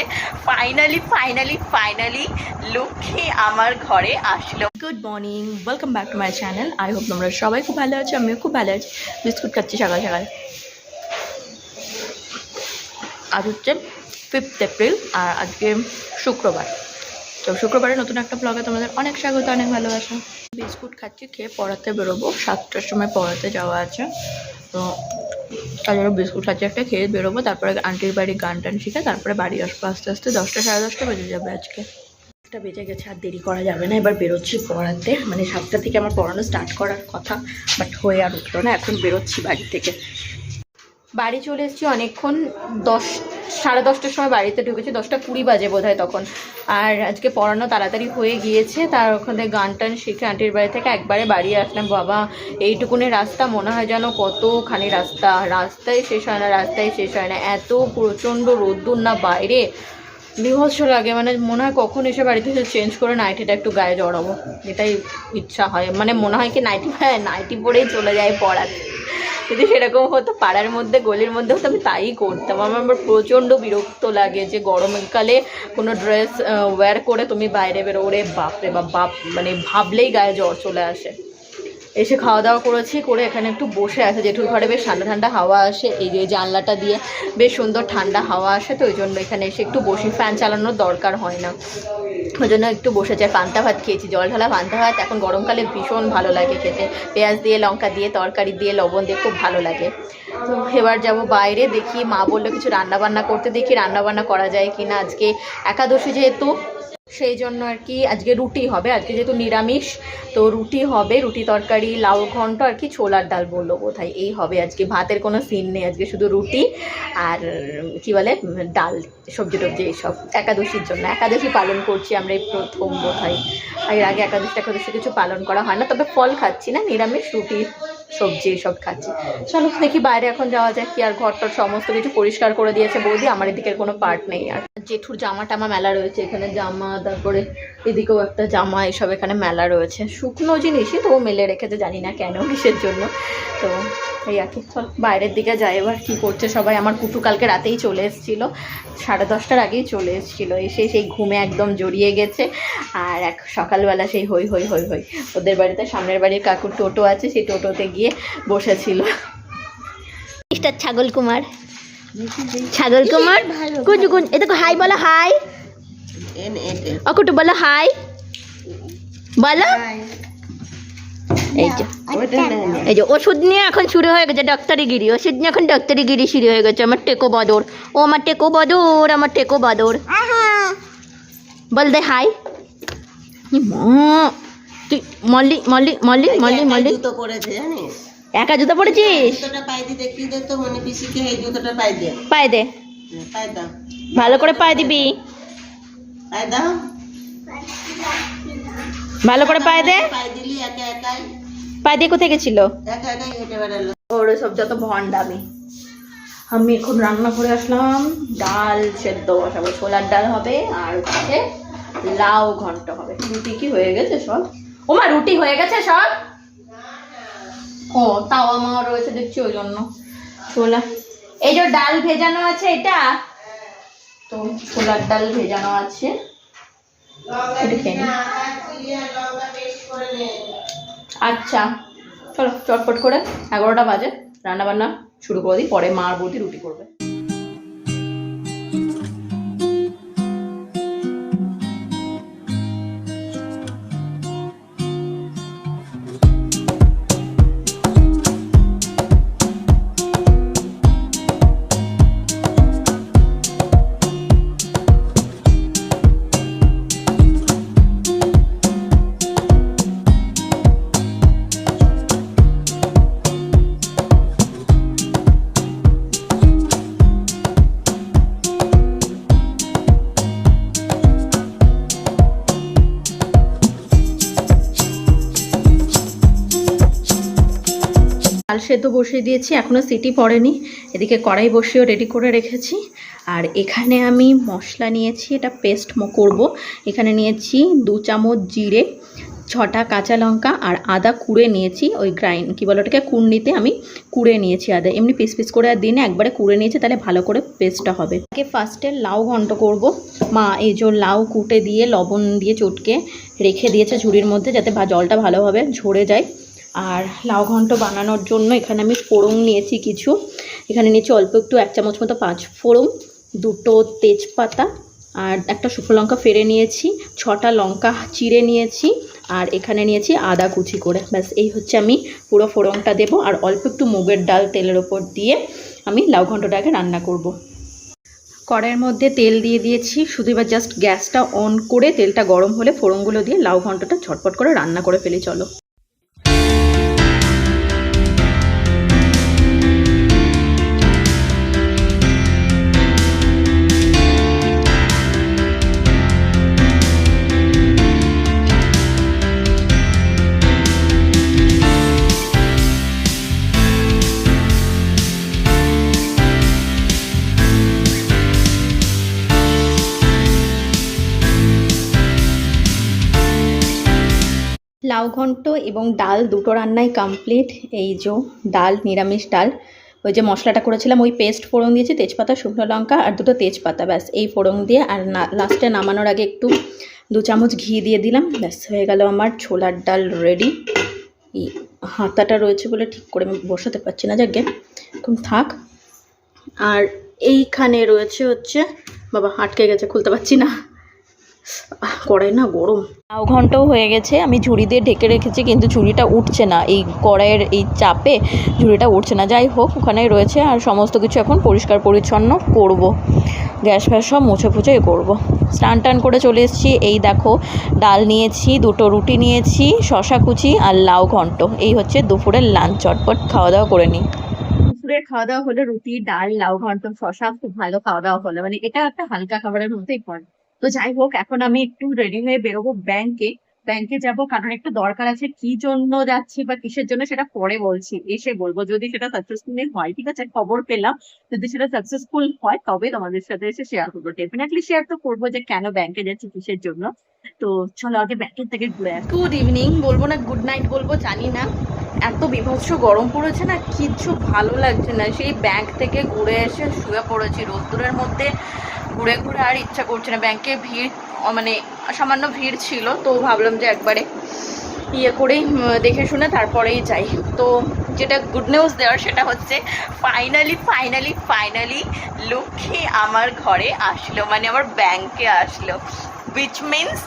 করতে finally finally finally Lakshmi আমার ঘরে আসলো। Good morning welcome back to my channel I hope তোমরা সবাই খুব ভালো আছো, আমিও খুব ভালো আছি। বিস্কুট খাচ্ছি সকাল সকাল। আজ হচ্ছে ফিফথ এপ্রিল আর আজকে শুক্রবার। তো শুক্রবারে নতুন একটা ব্লগে তোমাদের অনেক স্বাগত, অনেক ভালোবাসা। বিস্কুট খাচ্ছি, খেয়ে পড়াতে বেরোবো। সাতটার সময় পড়াতে যাওয়া আছে। তো তার বিস্কুট খাচ্ছি একটা, খেয়ে বেরোবো, তারপরে আন্টির বাড়ি গান টান শিখে তারপরে বাড়ি আসব। আস্তে আস্তে দশটা, সাড়ে দশটা বেজে যাবে আজকে। একটা বেজে গেছে, আর দেরি করা যাবে না, এবার বেরোচ্ছি পড়াতে। মানে সাতটা থেকে আমার পড়ানো স্টার্ট করার কথা বাট হয়ে আর উঠল না, এখন বেরোচ্ছি বাড়ি থেকে। বাড়ি চলে এসেছি অনেকক্ষণ, দশ, সাড়ে দশটার সময় বাড়িতে ঢুকেছি, দশটা কুড়ি বাজে বোধ তখন। আর আজকে পড়ানো তাড়াতাড়ি হয়ে গিয়েছে, তার ওখানে গান টান শিখে আন্টির বাড়ি থেকে একবারে বাড়ি আসলাম। বাবা, এইটুকুনি রাস্তা, মনে হয় যেন কতখানি রাস্তা। রাস্তায় শেষ হয় না রাস্তায় শেষ হয় না। এত প্রচণ্ড রোদ্দুর না বাইরে। বিভৎস লাগে মানে মনে হয় কখন এসে বাড়িতে এসে চেঞ্জ করে নাইটিটা একটু গায়ে জড়াবো। এটাই ইচ্ছা হয়। মানে মনে হয় কি নাইটি হ্যাঁ নাইটি পরেই চলে যায় পড়াতে। যদি সেরকম হতো, পাড়ার মধ্যে, গলির মধ্যে হতো, আমি তাই করতাম। আমার আমার প্রচণ্ড বিরক্ত লাগে যে গরমকালে কোনো ড্রেস ওয়্যার করে তুমি বাইরে বেরো ওরে বাপরে বাপ বাপ মানে ভাবলেই গায়ে জ্বর চলে আসে। এসে খাওয়া দাওয়া করেছি, করে এখানে একটু বসে আছে। জেঠুর ঘরে বেশ ঠান্ডা ঠান্ডা হাওয়া আসে, এই যে জানলাটা দিয়ে বেশ সুন্দর ঠান্ডা হাওয়া আসে, তো ওই জন্য এখানে এসে একটু বসি। ফ্যান চালানোর দরকার হয় না। ওই জন্য একটু বসেছে আর পান্তা ভাত খেয়েছি, জল ঢালা পান্তা ভাত। এখন গরমকালে ভীষণ ভালো লাগে খেতে। পেঁয়াজ দিয়ে, লঙ্কা দিয়ে, তরকারি দিয়ে, লবণ দিয়ে খুব ভালো লাগে। তো এবার যাব বাইরে, দেখি মা বলল কিছু রান্না বান্না করতে, দেখি রান্না বান্না করা যায় কি না আজকে একাদশী যেহেতু সেই জন্য আর কি আজকে রুটি হবে, আজকে যেহেতু নিরামিষ, তো রুটি হবে, রুটি তরকারি, লাউ ঘন্ট আর কি ছোলার ডাল বলল বোধহয়। এই হবে আজকে, ভাতের কোনো সিন নেই আজকে, শুধু রুটি আর কি বলে, ডাল, সবজি টবজি এইসব। একাদশীর জন্য, একাদশী পালন করছি আমরা এই প্রথম বোধ বোধহয়। এর আগে একাদশী একাদশী কিছু পালন করা হয় না, তবে ফল খাচ্ছি না, নিরামিষ রুটি। সবজি এইসব খাচ্ছি। চলো দেখি বাইরে এখন যাওয়া যায় কি আর ঘরটার সমস্ত কিছু পরিষ্কার করে দিয়েছে বৌদি। আমার এদিকে কোনো পার্ট নেই আর। জেঠুর জামা টামা মেলা রয়েছে, এখানে জামা, তারপরে এদিকেও একটা জামা এসব এখানে মেলা রয়েছে। শুকনো জিনিসই তো মেলে রেখেছে জানি না কেন কিসের জন্য। তো এই আর কি চল বাইরের দিকে যাই এবার কী করছে সবাই। আমার কুটু কালকে রাতেই চলে এসেছিল সাড়ে দশটার আগেই চলে এসেছিল। এসে সেই ঘুমে একদম জড়িয়ে গেছে আর এক সকালবেলা সেই হই হই হই হই ওদের বাড়িতে সামনের বাড়ির কাকুর টোটো আছে সেই টোটোতে গিয়ে বসেছিল। মিস্টার ছাগল কুমার। ছাগল কুমার কুঞ্জু কুঞ্জ এ দেখো হাই বলো হাই। অকুটু বলো হাই বলো এই যে এই যে ওষুধ নিয়ে এখন শুরু হয়ে গেছে ডাক্তারিগিরি ওষুধ নিয়ে এখন ডাক্তারিগিরি শুরু হয়ে গেছে আমার টেকো বদর ও আমার টেকো বদর আমার টেকো বদর বল দে হাই ই মা, তুই মল্লি মল্লি মল্লি মল্লি মল্লি জুতো পরেছে জানিস একা জুতো পড়েছিস জুতোটা পাই দিয়ে দেখি দে তো মনে পিসিকে এই জুতোটা পাই দে পায়ে দে পাই দাও ভালো করে পায়ে দিবি দাও ভালো করে পায়ে দে। পাই দিলি একা একাই? পায়ে দিয়ে কোথায় গেছিল? একা একাই হেঁটে বেড়ালো। ওর সব যত ভণ্ডামি। আমি এখন রান্না করে আসলাম। ডাল সেদ্ধ বসাবো। ছোলার ডাল হবে আর হচ্ছে লাউ ঘন্ট হবে। রুটি কি হয়ে গেছে সব? ও মা রুটি হয়ে গেছে সব? ও তাও আমার রয়েছে দেখছি ওই জন্য। ছোলা। এই যে ডাল ভেজানো আছে এটা তো ছোলার ডাল ভেজানো আছে। আচ্ছা চলো চটপট করে এগারোটা বাজে। রান্নাবান্না শুরু করে দিই, পরে মার বৌদি রুটি করবে। ডাল সেদ্ধ বসিয়ে দিয়েছি এখনও সিটি পড়েনি। এদিকে কড়াই বসিয়েও রেডি করে রেখেছি। আর এখানে আমি মশলা নিয়েছি, এটা পেস্ট করব। এখানে নিয়েছি দু চামচ জিরে, ছটা কাঁচা লঙ্কা আর আদা কুড়ে নিয়েছি ওই গ্রাইন্ড কী বলে ওটাকে, কুড়নিতে আমি কুড়ে নিয়েছি আদা। এমনি পিস পিস করে আর দিনে একবারে কুড়ে নিয়েছি, তাহলে ভালো করে পেস্টটা হবে। আগে ফার্স্টে লাউ ঘন্ট করব। মা, এই যে লাউ কুটে দিয়ে, লবণ দিয়ে চটকে রেখে দিয়েছে ঝুড়ির মধ্যে, যাতে জলটা ভালোভাবে ঝরে যায়। আর লাউ ঘন্ট বানানোর জন্য এখানে আমি ফোড়ন নিয়েছি কিছু। এখানে নিয়েছি অল্প একটু এক চামচ মতো পাঁচ ফোড়ন, দুটো তেজপাতা আর একটা শুকনো লঙ্কা ফেড়ে নিয়েছি, ছটা লঙ্কা চিড়ে নিয়েছি আর এখানে নিয়েছি আদা কুচি করে। ব্যাস, এই হচ্ছে আমি পুরো ফোড়নটা দেবো আর অল্প একটু মুগের ডাল তেলের ওপর দিয়ে আমি লাউ ঘন্টটাকে রান্না করব। কড়াইয়ের মধ্যে তেল দিয়ে দিয়েছি, শুধু এবার জাস্ট গ্যাসটা অন করে তেলটা গরম হলে ফোড়নগুলো দিয়ে লাউ ঘন্টটা ঝটপট করে রান্না করে ফেলি, চলো। লাউ ঘন্ট এবং ডাল দুটো রান্নাই কমপ্লিট এই যে ডাল, নিরামিষ ডাল। ওই যে মশলাটা করেছিলাম, ওই পেস্ট ফোড়ন দিয়েছি, তেজপাতা, শুকনো লঙ্কা আর দুটো তেজপাতা, ব্যাস, এই ফোড়ন দিয়ে। আর লাস্টে নামানোর আগে একটু দু চামচ ঘি দিয়ে দিলাম, ব্যাস, হয়ে গেল আমার ছোলার ডাল রেডি হাতাটা রয়েছে বলে ঠিক করে আমি বসাতে পারছি না, যাকে এখন থাক। আর এইখানে রয়েছে হচ্ছে, বাবা, আটকে গেছে, খুলতে পারছি না। কড়াই না গরম। লাউ ঘন্টও হয়ে গেছে আমি ঝুড়ি দিয়ে ঢেকে রেখেছি কিন্তু ঝুড়িটা উঠছে না। এই কড়াইয়ের এই চাপে ঝুড়িটা উঠছে না। যাই হোক ওখানেই রয়েছে আর সমস্ত কিছু এখন পরিষ্কার পরিচ্ছন্ন করব। গ্যাস ফ্যাস সব মুছে ফুছে এ করব। স্নান টান করে চলে এসেছি। এই দেখো ডাল নিয়েছি দুটো রুটি নিয়েছি শশা কুচি আর লাউ ঘন্ট। এই হচ্ছে দুপুরের লাঞ্চ। চটপট খাওয়া দাওয়া করে নিই। দুপুরের খাওয়া দাওয়া হলো রুটি ডাল লাউ ঘন্ট শশা খুব ভালো খাওয়া দাওয়া হলো। মানে এটা একটা হালকা খাবারের মধ্যেই পড়ে। তো যাই হোক এখন আমি একটু রেডি হয়ে বেরোবো ব্যাংকে ব্যাংকে যাব, কারণ একটু দরকার আছে কি জন্য যাচ্ছি বা কিসের জন্য সেটা পরে বলছি, এসে বলব। যদি সেটা সাকসেসফুলি হয়, ঠিক আছে, খবর পেলাম। যদি সেটা সাকসেসফুল হয়, তবে তোমাদের সাথে এসে শেয়ার করব। ডেফিনেটলি শেয়ার তো করব যে কেন ব্যাংকে যাচ্ছি, কিসের জন্য। তো চলো আগে ব্যাংকের থেকে ঘুরে আসি। গুড ইভিনিং বলব না গুড নাইট বলব, জানি না। এত বিভৎস গরম পড়েছে না, কিচ্ছু ভালো লাগছে না। সেই ব্যাংক থেকে ঘুরে এসে শুয়ে পড়েছি রোদ্দুরের মধ্যে। ঘুরে ঘুরে আর ইচ্ছা করছে না। ব্যাংকে ভিড় মানে সামান্য ভিড় ছিল, তো ভাবলাম যে একবারে ইয়ে করেই দেখে শুনে তারপরেই যাই। তো যেটা গুড নিউজ দেওয়ার সেটা হচ্ছে ফাইনালি ফাইনালি ফাইনালি লক্ষ্মী আমার ঘরে আসলো মানে আমার ব্যাংকে আসলো। উইচ মিনস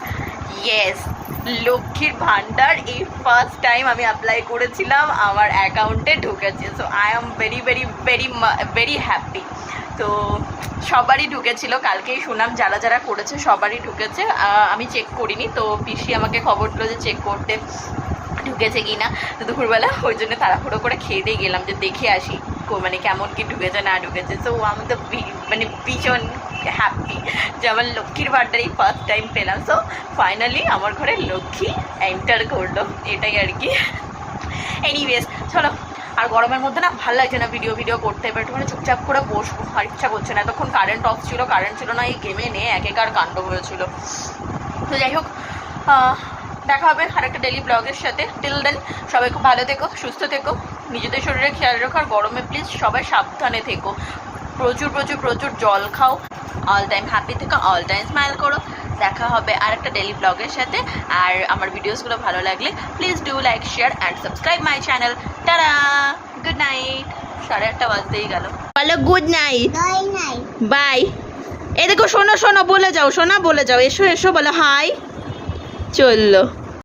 ইয়েস লক্ষ্মীর ভান্ডার এই ফার্স্ট টাইম আমি অ্যাপ্লাই করেছিলাম, আমার অ্যাকাউন্টে ঢুকেছে। So I am very very very very happy তো সবারই ঢুকেছিল, কালকেই শুনলাম যারা যারা করেছে সবারই ঢুকেছে। আমি চেক করিনি, তো পিসি আমাকে খবর দিল যে চেক করতে ঢুকেছে কি না তো দুপুরবেলা ওই জন্য তাড়াহুড়ো করে খেয়ে দিয়ে গেলাম যে দেখে আসি মানে কেমন কি ঢুকেছে, না ঢুকেছে। তো আমি তো মানে ভীষণ হ্যাপি যে আমার লক্ষ্মীর বার্থডে ফার্স্ট টাইম পেলাম। সো ফাইনালি আমার ঘরে লক্ষ্মী এন্টার করল, এটাই আর কি। এনিওয়েজ চলো আর গরমের মধ্যে না ভালো লাগছে না ভিডিও ভিডিও করতে। এবার একটু চুপচাপ করে বসবো, আর ইচ্ছা করছে না। এতক্ষণ কারেন্ট অফ ছিল কারেন্ট ছিল না, এই গেমে নিয়ে একেকার কাণ্ড হয়েছিল। তো যাই হোক দেখা হবে আর একটা ডেলি ব্লগের সাথে। টিল দেন সবাই খুব ভালো থেকো, সুস্থ থেকো, নিজেদের শরীরে খেয়াল রাখো, আর গরমে প্লিজ সবাই সাবধানে থেকো। প্রচুর প্রচুর প্রচুর জল খাও। অল টাইম হ্যাপি থেকো অল টাইম স্মাইল করো। দেখা হবে আর একটা ডেলি ব্লগের সাথে। আর আমার ভিডিওসগুলো ভালো লাগলে please do like share and subscribe my channel tata good night সাড়ে আটটা বাজতেই গেল। বলো গুড নাইট বাই এ দেখো শোনো শোনো বলে যাও শোনা বলে যাও। এসো এসো বলো হাই চলল।